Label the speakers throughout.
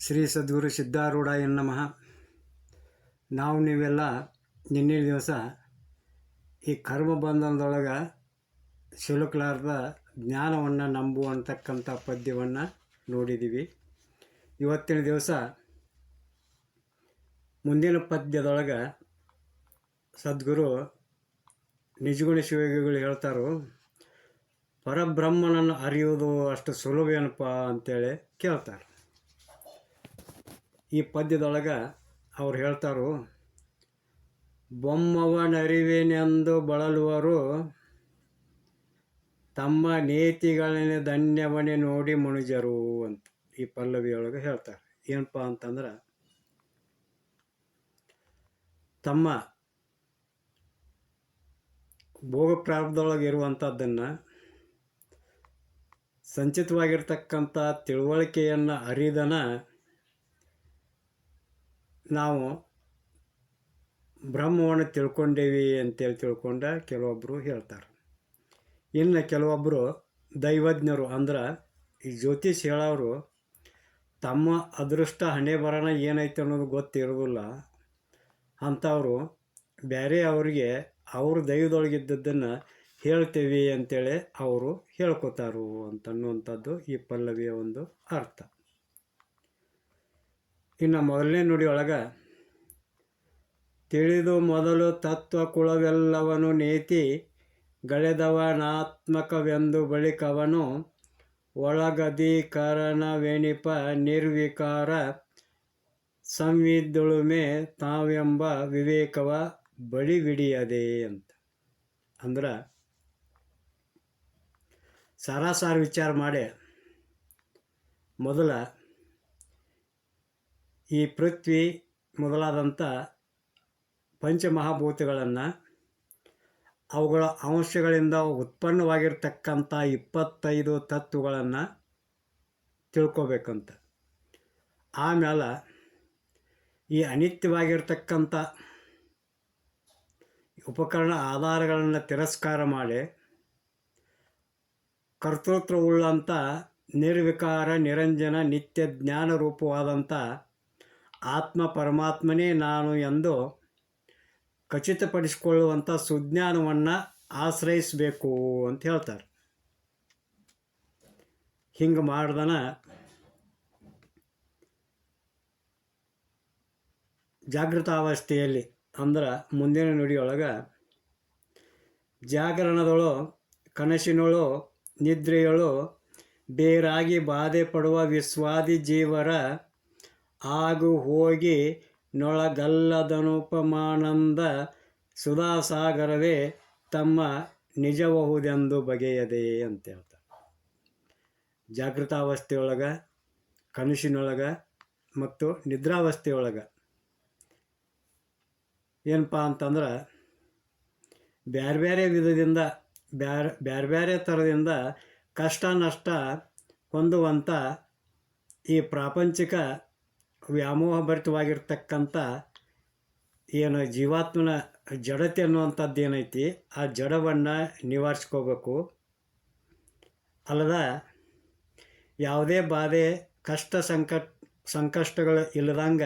Speaker 1: ಶ್ರೀ ಸದ್ಗುರು ಸಿದ್ಧಾರೂಢ ನಮಃ. ನಾವು ನೀವೆಲ್ಲ ನಿನ್ನೆ ದಿವಸ ಈ ಕರ್ಮ ಬಂಧನದೊಳಗೆ ಸಿಲುಕಲಾರ್ದ ಜ್ಞಾನವನ್ನು ನಂಬುವಂತಕ್ಕಂಥ ಪದ್ಯವನ್ನು ನೋಡಿದ್ದೀವಿ ಇವತ್ತಿನ ದಿವಸ ಮುಂದಿನ ಪದ್ಯದೊಳಗೆ ಸದ್ಗುರು ನಿಜಗುಣ ಶಿವಗಳು ಹೇಳ್ತಾರೋ, ಪರಬ್ರಹ್ಮನನ್ನು ಅರಿಯುವುದು ಅಷ್ಟು ಸುಲಭ ಏನಪ್ಪ ಅಂತೇಳಿ ಕೇಳ್ತಾರೆ. ಈ ಪದ್ಯದೊಳಗೆ ಅವ್ರು ಹೇಳ್ತಾರು ಬೊಮ್ಮವನರಿವೇನೆಂದು ಬಳಲುವರು, ತಮ್ಮ ನೇತಿಗಳನ್ನೇ ಧನ್ಯವನೆ ನೋಡಿ ಮುಣಿಜರು ಅಂತ ಈ ಪಲ್ಲವಿಯೊಳಗೆ ಹೇಳ್ತಾರೆ. ಏನಪ್ಪ ಅಂತಂದ್ರೆ, ತಮ್ಮ ಭೋಗ ಪ್ರಾರಂಭದೊಳಗೆ ಇರುವಂಥದ್ದನ್ನು ಸಂಚಿತವಾಗಿರ್ತಕ್ಕಂಥ ತಿಳುವಳಿಕೆಯನ್ನು ಅರಿದನ ನಾವು ಬ್ರಹ್ಮವನ್ನು ತಿಳ್ಕೊಂಡೇವಿ ಅಂತೇಳಿ ತಿಳ್ಕೊಂಡ ಕೆಲವೊಬ್ಬರು ಹೇಳ್ತಾರೆ. ಇನ್ನು ಕೆಲವೊಬ್ಬರು ದೈವಜ್ಞರು ಅಂದ್ರೆ ಈ ಜ್ಯೋತಿಷ್ ಹೇಳೋರು ತಮ್ಮ ಅದೃಷ್ಟ ಹಣೆ ಬರೋಣ ಏನೈತೆ ಅನ್ನೋದು ಗೊತ್ತಿರೋದಿಲ್ಲ. ಅಂಥವರು ಬೇರೆ ಅವರಿಗೆ ಅವ್ರ ದೈವದೊಳಗಿದ್ದದ್ದನ್ನು ಹೇಳ್ತೇವೆ ಅಂತೇಳಿ ಅವರು ಹೇಳ್ಕೊತಾರು ಅಂತನ್ನುವಂಥದ್ದು ಈ ಪಲ್ಲವಿಯ ಒಂದು ಅರ್ಥ. ಇನ್ನು ಮೊದಲನೇ ನುಡಿಯೊಳಗೆ ತಿಳಿದು ಮೊದಲು ತತ್ವ ಕುಳವೆಲ್ಲವನು ನೀತಿ, ಗಳೆದವನಾತ್ಮಕವೆಂದು ಬಳಿಕವನು ಒಳಗದೀಕರಣವೆಣಿಪ ನಿರ್ವಿಕಾರ ಸಂವಿದುಳುಮೆ ತಾವೆಂಬ ವಿವೇಕವ ಬಳಿಬಿಡಿಯದೆ ಅಂತ. ಅಂದ್ರೆ, ಸಾರಾಸಾರ ವಿಚಾರ ಮಾಡಿ ಮೊದಲ ಈ ಪೃಥ್ವಿ ಮೊದಲಾದಂಥ ಪಂಚಮಹಾಭೂತಗಳನ್ನು ಅವುಗಳ ಅಂಶಗಳಿಂದ ಉತ್ಪನ್ನವಾಗಿರ್ತಕ್ಕಂಥ ಇಪ್ಪತ್ತೈದು ತತ್ವಗಳನ್ನು ತಿಳ್ಕೊಬೇಕಂತ. ಆಮೇಲೆ ಈ ಅನಿತ್ಯವಾಗಿರ್ತಕ್ಕಂಥ ಉಪಕರಣ ಆಧಾರಗಳನ್ನು ತಿರಸ್ಕಾರ ಮಾಡಿ ಕರ್ತೃತ್ವವುಳ್ಳಂಥ ನಿರ್ವಿಕಾರ, ನಿರಂಜನ, ನಿತ್ಯ ಜ್ಞಾನ ರೂಪವಾದಂಥ ಆತ್ಮ ಪರಮಾತ್ಮನೇ ನಾನು ಎಂದು ಖಚಿತಪಡಿಸಿಕೊಳ್ಳುವಂಥ ಸುಜ್ಞಾನವನ್ನು ಆಶ್ರಯಿಸಬೇಕು ಅಂತ ಹೇಳ್ತಾರೆ. ಹಿಂಗೆ ಮಾಡ್ದನ ಜಾಗೃತಾವಸ್ಥೆಯಲ್ಲಿ ಅಂದ್ರೆ ಮುಂದಿನ ನುಡಿಯೊಳಗೆ ಜಾಗರಣದಳು, ಕನಸಿನೊಳು, ನಿದ್ರೆಯೊಳು, ಬೇರಾಗಿ ಬಾಧೆ ಪಡುವ ವಿಶ್ವಾದಿ ಜೀವರ ಆಗು ಹೋಗಿ ನೊಳಗಲ್ಲದನುಪಮಾನಂದ ಸುಧಾಸಾಗರವೇ ತಮ್ಮ ನಿಜಬಹುದೆಂದು ಬಗೆಯದೆ ಅಂತ ಹೇಳ್ತಾರೆ ಜಾಗೃತಾವಸ್ಥೆಯೊಳಗೆ, ಕನಸಿನೊಳಗ ಮತ್ತು ನಿದ್ರಾವಸ್ಥೆಯೊಳಗೆ ಏನಪ್ಪ ಅಂತಂದ್ರೆ ಬೇರೆ ಬೇರೆ ವಿಧದಿಂದ, ಬ್ಯಾರೆ ಬೇರೆ ಬೇರೆ ಥರದಿಂದ ಕಷ್ಟ ನಷ್ಟ ಹೊಂದುವಂಥ ಈ ಪ್ರಾಪಂಚಿಕ ವ್ಯಾಮೋಹ ಭರಿತವಾಗಿರ್ತಕ್ಕಂಥ ಏನು ಜೀವಾತ್ಮನ ಜಡತೆ ಅನ್ನುವಂಥದ್ದು ಏನೈತಿ, ಆ ಜಡವನ್ನು ನಿವಾರಿಸ್ಕೋಬೇಕು. ಅಲ್ಲದ ಯಾವುದೇ ಬಾಧೆ, ಕಷ್ಟ ಸಂಕಟ ಸಂಕಷ್ಟಗಳು ಇಲ್ಲದಂಗ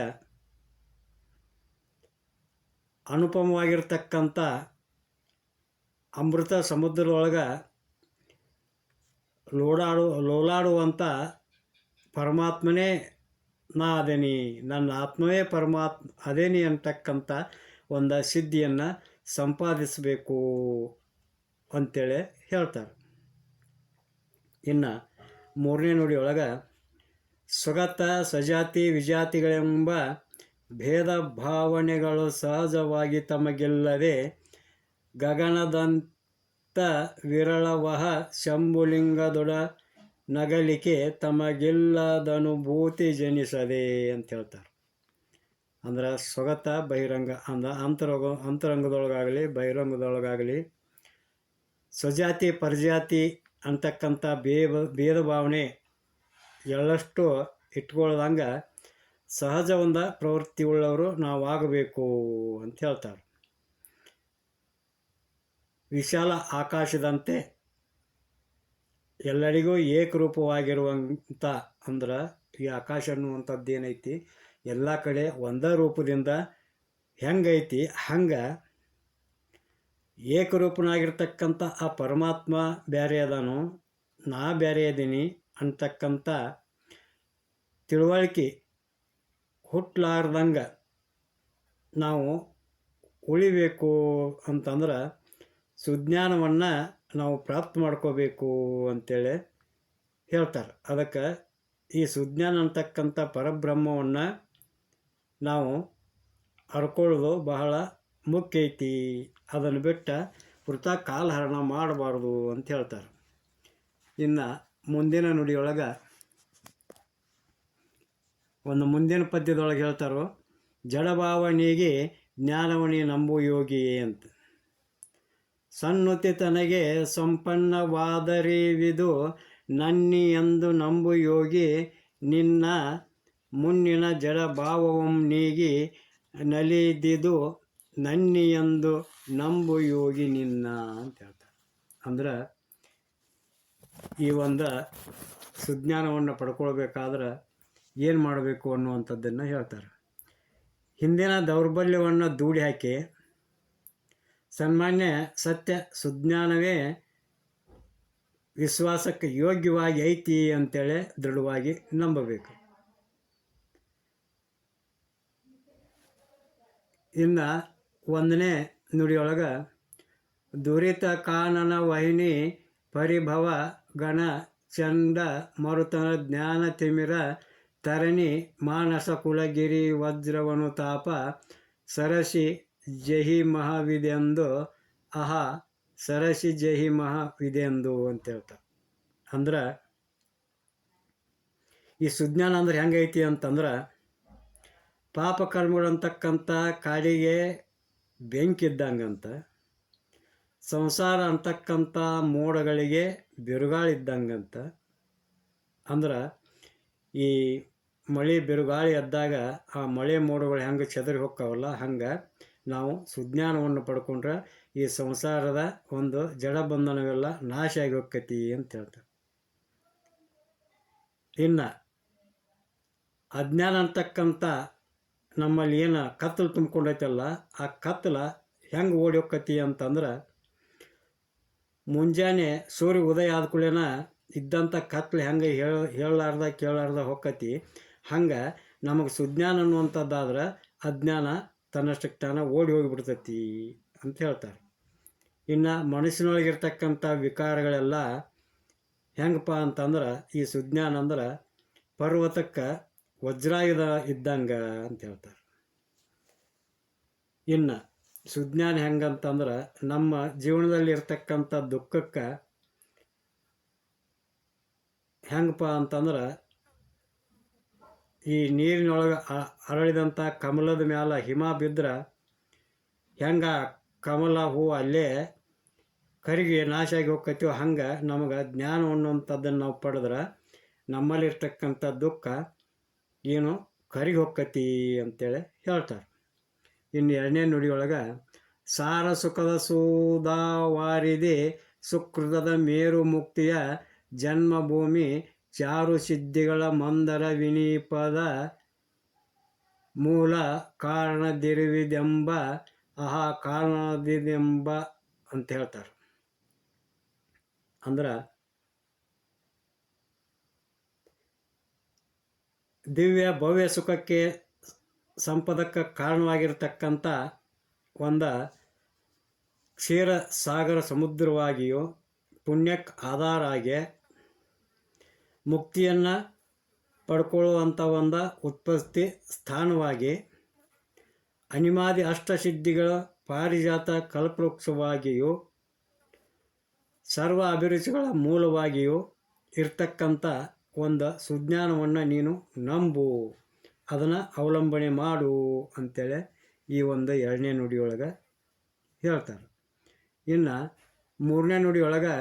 Speaker 1: ಅನುಪಮವಾಗಿರ್ತಕ್ಕಂಥ ಅಮೃತ ಸಮುದ್ರದೊಳಗೆ ಲೋಡಾಡು, ಲೋಲಾಡುವಂಥ ಪರಮಾತ್ಮನೇ ನಾ, ನನ್ನ ಆತ್ಮವೇ ಪರಮಾತ್ಮ ಅದೇನಿ ಅಂತಕ್ಕಂಥ ಒಂದು ಸಿದ್ಧಿಯನ್ನು ಸಂಪಾದಿಸಬೇಕು ಅಂತೇಳಿ ಹೇಳ್ತಾರೆ. ಇನ್ನು ಮೂರನೇ ನುಡಿಯೊಳಗೆ ಸ್ವಗತ ಸಜಾತಿ ವಿಜಾತಿಗಳೆಂಬ ಭೇದ ಭಾವನೆಗಳು ಸಹಜವಾಗಿ ತಮಗಿಲ್ಲದೆ ಗಗನದಂತ ವಿರಳವಹ ಶಂಭುಲಿಂಗದೊಡ ನಗಲಿಕೆ ತಮಗಿಲ್ಲದನುಭೂತಿ ಜನಿಸದೆ ಅಂತ ಹೇಳ್ತಾರೆ. ಅಂದ್ರೆ ಸ್ವಗತ ಬಹಿರಂಗ ಅಂದ ಅಂತರಂಗ ಅಂತರಂಗದೊಳಗಾಗಲಿ, ಬಹಿರಂಗದೊಳಗಾಗಲಿ, ಸ್ವಜಾತಿ ಪರಜಾತಿ ಅಂತಕ್ಕಂಥ ಭೇದ ಭೇದ ಭಾವನೆ ಎಳ್ಳಷ್ಟು ಇಟ್ಕೊಳ್ದಂಗೆ ಸಹಜ ಒಂದ ಪ್ರವೃತ್ತಿ ಉಳ್ಳವರು ನಾವಾಗಬೇಕು ಅಂತ ಹೇಳ್ತಾರೆ. ವಿಶಾಲ ಆಕಾಶದಂತೆ ಎಲ್ಲರಿಗೂ ಏಕರೂಪವಾಗಿರುವಂಥ ಅಂದ್ರೆ ಈ ಆಕಾಶ ಅನ್ನುವಂಥದ್ದು ಏನೈತಿ? ಎಲ್ಲ ಕಡೆ ಒಂದೇ ರೂಪದಿಂದ ಹೆಂಗೈತಿ? ಹಂಗೆ ಏಕರೂಪನಾಗಿರ್ತಕ್ಕಂಥ ಆ ಪರಮಾತ್ಮ ಬೇರೆ ಅದಾನು, ನಾ ಬೇರೆ ಅದೀನಿ ಅಂತಕ್ಕಂಥ ತಿಳುವಳಿಕೆ ಹುಟ್ಲಾರ್ದಂಗೆ ನಾವು ಉಳಿಬೇಕು ಅಂತಂದ್ರೆ ಸುಜ್ಞಾನವನ್ನು ನಾವು ಪ್ರಾಪ್ತ ಮಾಡ್ಕೋಬೇಕು ಅಂತೇಳಿ ಹೇಳ್ತಾರೆ. ಅದಕ್ಕೆ ಈ ಸುಜ್ಞಾನ ಅಂತಕ್ಕಂಥ ಪರಬ್ರಹ್ಮವನ್ನು ನಾವು ಹರ್ಕೊಳ್ಳೋದು ಬಹಳ ಮುಖ್ಯ ಐತಿ. ಅದನ್ನು ಬಿಟ್ಟು ವೃತ ಕಾಲಹರಣ ಮಾಡಬಾರ್ದು ಅಂತ ಹೇಳ್ತಾರೆ. ಇನ್ನು ಮುಂದಿನ ನುಡಿಯೊಳಗೆ ಒಂದು ಮುಂದಿನ ಪದ್ಯದೊಳಗೆ ಹೇಳ್ತಾರೋ, ಜಡಭಾವನೆಗೆ ಜ್ಞಾನವಣಿ ನಂಬು ಯೋಗಿ ಅಂತ. ಸನ್ನುತಿ ತನಗೆ ಸಂಪನ್ನವಾದರಿವಿದು ನನ್ನಿ ಎಂದು ನಂಬು ಯೋಗಿ ನಿನ್ನ ಮುನ್ನಿನ ಜಡ ಭಾವವಂ ನೀಗಿ ನಲಿದಿದು ನನ್ನಿ ಎಂದು ನಂಬು ಯೋಗಿ ನಿನ್ನ ಅಂತ ಹೇಳ್ತಾರೆ. ಅಂದ್ರೆ ಈ ಒಂದು ಸುಜ್ಞಾನವನ್ನು ಪಡ್ಕೊಳ್ಬೇಕಾದ್ರೆ ಏನು ಮಾಡಬೇಕು ಅನ್ನುವಂಥದ್ದನ್ನು ಹೇಳ್ತಾರೆ. ಹಿಂದಿನ ದೌರ್ಬಲ್ಯವನ್ನು ದೂಡಿ ಹಾಕಿ ಸನ್ಮಾನ್ಯ ಸತ್ಯ ಸುಜ್ಞಾನವೇ ವಿಶ್ವಾಸಕ್ಕೆ ಯೋಗ್ಯವಾಗಿ ಐತಿ ಅಂತೇಳಿ ದೃಢವಾಗಿ ನಂಬಬೇಕು. ಇನ್ನು ಒಂದನೇ ನುಡಿಯೊಳಗೆ ದುರಿತ ಕಾನನ ವಾಹಿನಿ ಪರಿಭವ ಗಣ ಚಂದ ಮರುತನ ಜ್ಞಾನ ತಿಮಿರ ತರಣಿ ಮಾನಸ ಕುಲಗಿರಿ ವಜ್ರವನು ತಾಪ ಸರಸಿ ಜಹಿ ಮಹಾವಿದೆಂದು ಅಹ ಸರಸಿ ಜಹಿ ಮಹಾವಿದೆಂದು ಅಂತ ಹೇಳ್ತಾರೆ. ಅಂದ್ರೆ, ಈ ಸುಜ್ಞಾನ ಅಂದ್ರೆ ಹೆಂಗೈತಿ ಅಂತಂದ್ರೆ, ಪಾಪ ಕರ್ಮಗಳಂತಕ್ಕಂಥ ಕಾಡಿಗೆ ಬೆಂಕಿ ಇದ್ದಂಗಂತ ಸಂಸಾರ ಅಂತಕ್ಕಂಥ ಮೋಡಗಳಿಗೆ ಬಿರುಗಾಳಿದ್ದಂಗಂತ, ಅಂದ್ರೆ, ಈ ಮಳೆ ಬಿರುಗಾಳಿ ಎದ್ದಾಗ ಆ ಮಳೆ ಮೋಡಗಳು ಹೆಂಗೆ ಚದರಿ ಹೋಗ್ತಾವಲ್ಲ, ಹಂಗೆ ನಾವು ಸುಜ್ಞಾನವನ್ನು ಪಡ್ಕೊಂಡ್ರೆ ಈ ಸಂಸಾರದ ಒಂದು ಜಡಬಂಧನವೆಲ್ಲ ನಾಶ ಆಗಿ ಹೋಗ್ತೈತಿ ಅಂತ ಹೇಳ್ತಾರೆ. ಇನ್ನು ಅಜ್ಞಾನ ಅಂತಕ್ಕಂಥ ನಮ್ಮಲ್ಲಿ ಏನು ಕತ್ತಲು ತುಂಬಿಕೊಂಡೈತಲ್ಲ, ಆ ಕತ್ತಲ ಹೆಂಗೆ ಓಡಿ ಹೋಗ್ತೈತಿ ಅಂತಂದ್ರೆ ಮುಂಜಾನೆ ಸೂರ್ಯ ಉದಯ ಆದ ಕೂಡಲೇನ ಇದ್ದಂಥ ಕತ್ಲು ಹೆಂಗೆ ಹೇಳ, ಹೇಳಲಾರ್ದ ಕೇಳಲಾರ್ದ ಹೊಕ್ಕತಿ ಹಂಗೆ ನಮಗೆ ಸುಜ್ಞಾನ ಅನ್ನುವಂಥದ್ದಾದ್ರೆ ಅಜ್ಞಾನ ತನ್ನಷ್ಟಕ್ಕೆ ತಾನ ಓಡಿ ಹೋಗಿಬಿಡ್ತೈತಿ ಅಂತ ಹೇಳ್ತಾರೆ. ಇನ್ನು ಮನಸ್ಸಿನೊಳಗಿರ್ತಕ್ಕಂಥ ವಿಕಾರಗಳೆಲ್ಲ ಹೆಂಗಪ್ಪ ಅಂತಂದ್ರೆ, ಈ ಸುಜ್ಞಾನ ಅಂದ್ರೆ ಪರ್ವತಕ್ಕೆ ಇದ, ಇದ್ದಂಗೆ ಅಂತ ಹೇಳ್ತಾರೆ. ಇನ್ನು ಸುಜ್ಞಾನ ಹೆಂಗಂತಂದ್ರೆ ನಮ್ಮ ಜೀವನದಲ್ಲಿ ಇರ್ತಕ್ಕಂಥ ದುಃಖಕ್ಕೆ ಹೆಂಗಪ್ಪ ಅಂತಂದ್ರೆ ಈ ನೀರಿನೊಳಗೆ ಅರಳಿದಂಥ ಕಮಲದ ಮ್ಯಾಲ ಹಿಮ ಬಿದ್ದರೆ ಹೆಂಗೆ ಕಮಲ ಹೂ ಅಲ್ಲೇ ಕರಿಗೆ ನಾಶ ಆಗಿ ಹೋಗ್ಕತ್ತೀವೋ ಹಂಗೆ ನಮಗೆ ಜ್ಞಾನ ಅನ್ನುವಂಥದ್ದನ್ನು ನಾವು ಪಡೆದ್ರೆ ನಮ್ಮಲ್ಲಿರ್ತಕ್ಕಂಥ ದುಃಖ ಏನು ಕರಿಗೆ ಹೋಗ್ಕತಿ ಅಂತೇಳಿ ಹೇಳ್ತಾರೆ. ಇನ್ನು ಎರಡನೇ ನುಡಿಯೊಳಗೆ, ಸಾರ ಸುಖದ ಸೂದಾವಾರಿದೆ ಸುಕೃತದ ಮೇರು ಮುಕ್ತಿಯ ಜನ್ಮಭೂಮಿ ಚಾರು ಸಿದ್ಧಿಗಳ ಮಂದರ ವಿನೀಪದ ಮೂಲ ಕಾರಣದಿರುವಿದೆಂಬ, ಆಹಾ ಕಾರಣದಿದೆಂಬ ಅಂತ ಹೇಳ್ತಾರೆ ಅಂದ್ರೆ ದಿವ್ಯ ಭವ್ಯ ಸುಖಕ್ಕೆ ಸಂಪದಕ್ಕೆ ಕಾರಣವಾಗಿರ್ತಕ್ಕಂಥ ಒಂದು ಕ್ಷೀರ ಸಾಗರ ಸಮುದ್ರವಾಗಿಯೂ ಪುಣ್ಯಕ್ಕೆ ಆಧಾರ ಆಗಿ ಮುಕ್ತಿಯನ್ನು ಪಡ್ಕೊಳ್ಳುವಂಥ ಒಂದು ಉತ್ಪತ್ತಿ ಸ್ಥಾನವಾಗಿ ಅನಿಮಾದಿ ಅಷ್ಟಸಿದ್ಧಿಗಳ ಪಾರಿಜಾತ ಕಲ್ಪವೃಕ್ಷವಾಗಿಯೂ ಸರ್ವ ಅಭಿರುಚಿಗಳ ಮೂಲವಾಗಿಯೂ ಇರ್ತಕ್ಕಂಥ ಒಂದು ಸುಜ್ಞಾನವನ್ನು ನೀನು ನಂಬು. ಅದನ್ನು ಅವಲಂಬನೆ ಮಾಡು ಅಂತೇಳಿ ಈ ಒಂದು ಎರಡನೇ ನುಡಿಯೊಳಗೆ ಹೇಳ್ತಾರೆ. ಇನ್ನು ಮೂರನೇ ನುಡಿಯೊಳಗೆ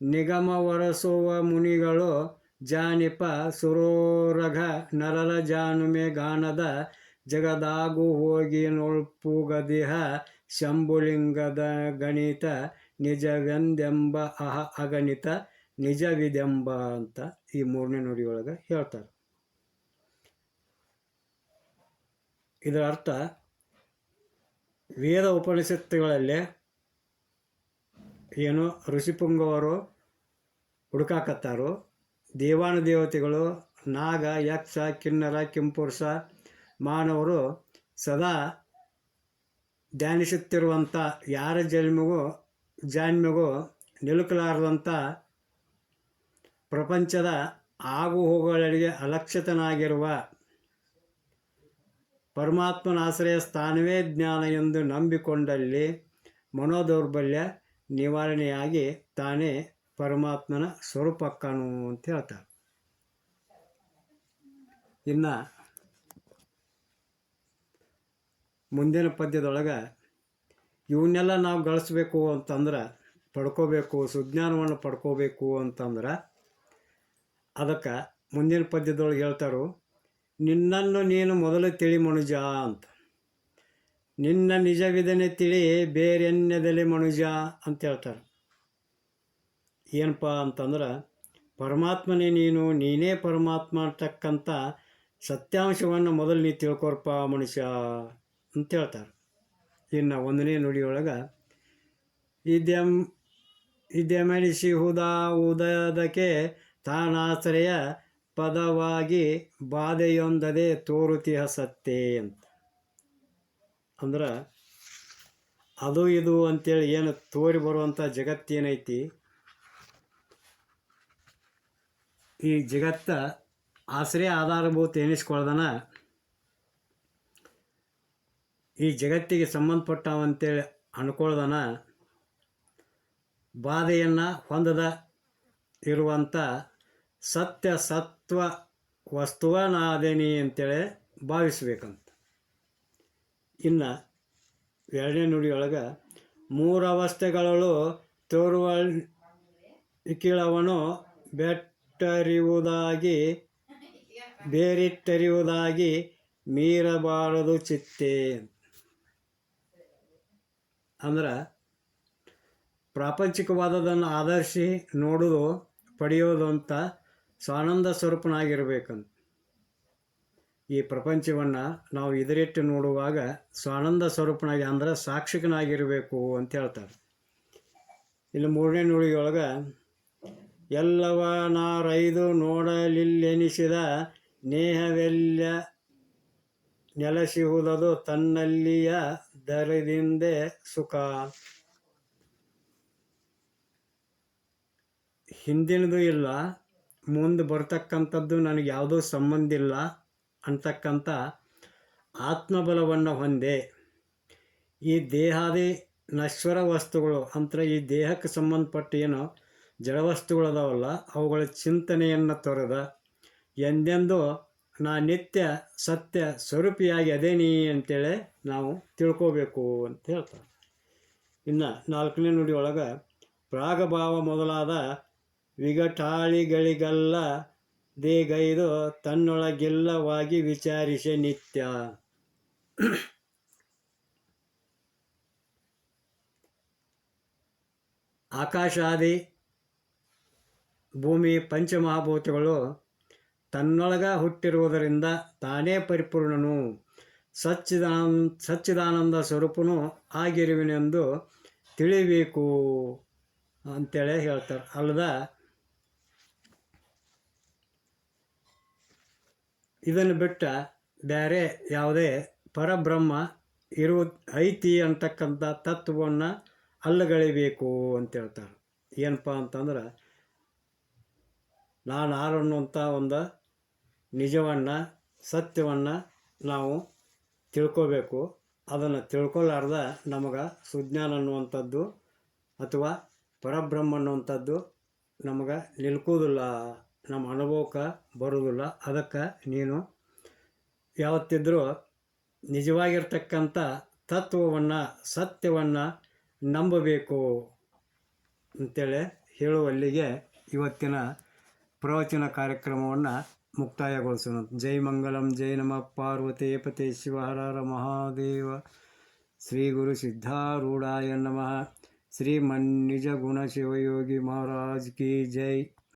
Speaker 1: ನಿಗಮ ಒರೆಸುವ ಮುನಿಗಳು ಜಾನಿಪ ಸುರೋರಘ ನರರ ಜಾನುಮೆ ಗಾನದ ಜಗದಾಗು ಹೋಗಿ ನೊಳ್ಪುಗದಿಹ ಶಂಭುಲಿಂಗದ ಗಣಿತ ನಿಜವೆಂದೆಂಬ ಅಹ ಅಗಣಿತ ನಿಜವಿದೆಂಬ ಅಂತ ಈ ಮೂರನೇ ನುಡಿಯೊಳಗೆ ಹೇಳ್ತಾರೆ. ಇದರ ಅರ್ಥ ವೇದ ಉಪನಿಷತ್ತುಗಳಲ್ಲಿ ಏನು ಋಷಿಪುಂಗವರು ಹುಡುಕಾಕತ್ತಾರು ದೇವಾನು ದೇವತೆಗಳು, ನಾಗ, ಯಕ್ಷ, ಕಿನ್ನರ, ಕೆಂಪುರುಷ, ಮಾನವರು ಸದಾ ಧ್ಯಾನಿಸುತ್ತಿರುವಂಥ ಯಾರ ಜನ್ಮಗೂ, ಜಾನ್ಮೆಗೂ ನಿಲುಕಲಾರದಂಥ ಪ್ರಪಂಚದ ಆಗು ಹೋಗುಗಳಿಗೆ ಅಲಕ್ಷಿತನಾಗಿರುವ ಪರಮಾತ್ಮನ ಆಶ್ರಯ ಸ್ಥಾನವೇ ಜ್ಞಾನ ಎಂದು ನಂಬಿಕೊಂಡಲ್ಲಿ ಮನೋದೌರ್ಬಲ್ಯ ನಿವಾರಣೆಯಾಗಿ ತಾನೇ ಪರಮಾತ್ಮನ ಸ್ವರೂಪ ಕಾಣು ಅಂತ ಹೇಳ್ತಾರೆ. ಇನ್ನು ಮುಂದಿನ ಪದ್ಯದೊಳಗೆ ಇವನ್ನೆಲ್ಲ ನಾವು ಗಳಿಸ್ಬೇಕು ಅಂತಂದ್ರೆ ಪಡ್ಕೋಬೇಕು, ಸುಜ್ಞಾನವನ್ನು ಪಡ್ಕೋಬೇಕು ಅಂತಂದ್ರೆ ಅದಕ್ಕೆ ಮುಂದಿನ ಪದ್ಯದೊಳಗೆ ಹೇಳ್ತಾರು, ನಿನ್ನನ್ನು ನೀನು ಮೊದಲು ತಿಳಿ ಮನುಜ ಅಂತ. ನಿನ್ನ ನಿಜವಿದನೆ ತಿಳಿ ಬೇರೆನ್ನೆದಲೆ ಮನುಜ ಅಂತ ಹೇಳ್ತಾರೆ. ಏನಪ್ಪ ಅಂತಂದ್ರೆ, ಪರಮಾತ್ಮನೇ ನೀನು, ನೀನೇ ಪರಮಾತ್ಮ ಅಂತಕ್ಕಂಥ ಸತ್ಯಾಂಶವನ್ನು ಮೊದಲು ನೀ ತಿಳ್ಕೊರಪ್ಪ ಮನುಷ್ಯ ಅಂತ ಹೇಳ್ತಾರೆ. ಇನ್ನು ಒಂದನೇ ನುಡಿಯೊಳಗೆ ಇದೆಂ ಇದೆಮನಿಸಿ ಹುದ ಉದಯದಕ್ಕೆ ತಾನಾಶ್ರಯ ಪದವಾಗಿ ಬಾಧೆಯೊಂದದೆ ತೋರುತಿಹ ಸತ್ತೆ ಅಂತ. ಅಂದ್ರೆ, ಅದು ಇದು ಅಂತೇಳಿ ಏನು ತೋರಿ ಬರುವಂಥ ಜಗತ್ತೇನೈತಿ ಈ ಜಗತ್ತ ಆಸರೆ ಆಧಾರಭೂತ ಎನಿಸ್ಕೊಳ್ದನ? ಈ ಜಗತ್ತಿಗೆ ಸಂಬಂಧಪಟ್ಟವಂತೇಳಿ ಅಂದ್ಕೊಳ್ದನ ಬಾಧೆಯನ್ನು ಹೊಂದದ ಇರುವಂಥ ಸತ್ಯ ಸತ್ವ ವಸ್ತುವ ನಾದೇನಿ ಅಂತೇಳಿ ಭಾವಿಸ್ಬೇಕಂತ. ಇನ್ನು ಎರಡನೇ ನುಡಿಯೊಳಗೆ ಮೂರು ಅವಸ್ಥೆಗಳಲ್ಲೂ ತೋರುವ ಇಕ್ಕಿಳವನು ಬೆಟ್ಟರಿಯುವುದಾಗಿ ಬೇರಿಟ್ಟರಿವುದಾಗಿ ಮೀರಬಾರದು ಚಿತ್ತೆ. ಅಂದ್ರೆ, ಪ್ರಾಪಂಚಿಕವಾದದನ್ನು ಆಧರಿಸಿ ನೋಡೋದು ಪಡೆಯೋದು ಅಂತ ಸ್ವಾನಂದ ಸ್ವರೂಪನಾಗಿರ್ಬೇಕಂತ. ಈ ಪ್ರಪಂಚವನ್ನು ನಾವು ಇದರಿಟ್ಟು ನೋಡುವಾಗ ಸ್ವಾನಂದ ಸ್ವರೂಪನಾಗಿ, ಅಂದ್ರೆ ಸಾಕ್ಷಿಕನಾಗಿರಬೇಕು ಅಂತ ಹೇಳ್ತಾರೆ. ಇಲ್ಲಿ ಮೂರನೇ ನುಡಿಯೊಳಗೆ ಎಲ್ಲವ ನಾರೈದು ನೋಡಲಿಲ್ಲೆನಿಸಿದ ನೇಹವೆಲ್ಲ ನೆಲೆಸಿಹುದದು ತನ್ನಲ್ಲಿಯ ದರದಿಂದೆ ಸುಖ. ಹಿಂದಿನದು ಇಲ್ಲ, ಮುಂದೆ ಬರ್ತಕ್ಕಂಥದ್ದು ನನಗೆ ಯಾವುದೂ ಸಂಬಂಧ ಇಲ್ಲ ಅಂತಕ್ಕಂಥ ಆತ್ಮಬಲವನ್ನು ಹೊಂದೆ. ಈ ದೇಹಾದಿ ನಶ್ವರ ವಸ್ತುಗಳು, ಅಂದರೆ ಈ ದೇಹಕ್ಕೆ ಸಂಬಂಧಪಟ್ಟ ಏನು ಜಡವಸ್ತುಗಳು ಅದಾವಲ್ಲ ಅವುಗಳ ಚಿಂತನೆಯನ್ನು ತೊರೆದ, ಎಂದೆಂದು ನಾ ನಿತ್ಯ ಸತ್ಯ ಸ್ವರೂಪಿಯಾಗಿ ಅದೇನಿ ಅಂತೇಳಿ ನಾವು ತಿಳ್ಕೋಬೇಕು ಅಂತ ಹೇಳ್ತಾರೆ. ಇನ್ನು ನಾಲ್ಕನೇ ನುಡಿ ಒಳಗೆ, ಪ್ರಾಗಭಾವ ಮೊದಲಾದ ವಿಘಟಾಳಿಗಳಿಗೆಲ್ಲ ದೇಗೈದು ತನ್ನೊಳಗೆಲ್ಲವಾಗಿ ವಿಚಾರಿಸೆ ನಿತ್ಯ. ಆಕಾಶಾದಿ ಭೂಮಿ ಪಂಚಮಹಾಭೂತಗಳು ತನ್ನೊಳಗ ಹುಟ್ಟಿರುವುದರಿಂದ ತಾನೇ ಪರಿಪೂರ್ಣನು. ಸಚ್ಚಿದಾನ, ಸಚ್ಚಿದಾನಂದ ಸ್ವರೂಪನು ಆಗಿರುವನೆಂದು ತಿಳಿಬೇಕು ಅಂತೇಳಿ ಹೇಳ್ತಾರೆ. ಅಲ್ಲದ ಇದನ್ನು ಬಿಟ್ಟ ಬೇರೆ ಯಾವುದೇ ಪರಬ್ರಹ್ಮ ಇರು, ಐತಿ ಅಂತಕ್ಕಂಥ ತತ್ವವನ್ನು ಅಲ್ಲಗಳಿಬೇಕು ಅಂತ ಹೇಳ್ತಾರೆ. ಏನಪ್ಪ ಅಂತಂದ್ರೆ ನಾನು ಆರು ಅನ್ನುವಂಥ ಒಂದು ನಿಜವನ್ನು, ಸತ್ಯವನ್ನು ನಾವು ತಿಳ್ಕೋಬೇಕು. ಅದನ್ನು ತಿಳ್ಕೊಳ್ಳಾರ್ದ ನಮಗೆ ಸುಜ್ಞಾನ ಅನ್ನುವಂಥದ್ದು ಅಥವಾ ಪರಬ್ರಹ್ಮ ಅನ್ನುವಂಥದ್ದು ನಮಗೆ ನಿಲ್ಕೋದಿಲ್ಲ, ನಮ್ಮ ಅನುಭವಕ್ಕೆ ಬರೋದಿಲ್ಲ. ಅದಕ್ಕೆ ನೀನು ಯಾವತ್ತಿದ್ರೂ ನಿಜವಾಗಿರ್ತಕ್ಕಂಥ ತತ್ವವನ್ನು, ಸತ್ಯವನ್ನು ನಂಬಬೇಕು ಅಂತೇಳಿ ಹೇಳುವಲ್ಲಿಗೆ ಇವತ್ತಿನ ಪ್ರವಚನ ಕಾರ್ಯಕ್ರಮವನ್ನು ಮುಕ್ತಾಯಗೊಳಿಸೋಣ. ಜೈ ಮಂಗಲಂ, ಜೈ ನಮಃ. ಪಾರ್ವತಿ ಪತೆ ಮಹಾದೇವ. ಶ್ರೀ ಗುರು ಸಿದ್ಧಾರೂಢಾಯ ನಮಃ. ಶ್ರೀ ಮನ್ನಿಜ ಗುಣ ಶಿವಯೋಗಿ ಮಹಾರಾಜ್ ಕಿ ಜೈ.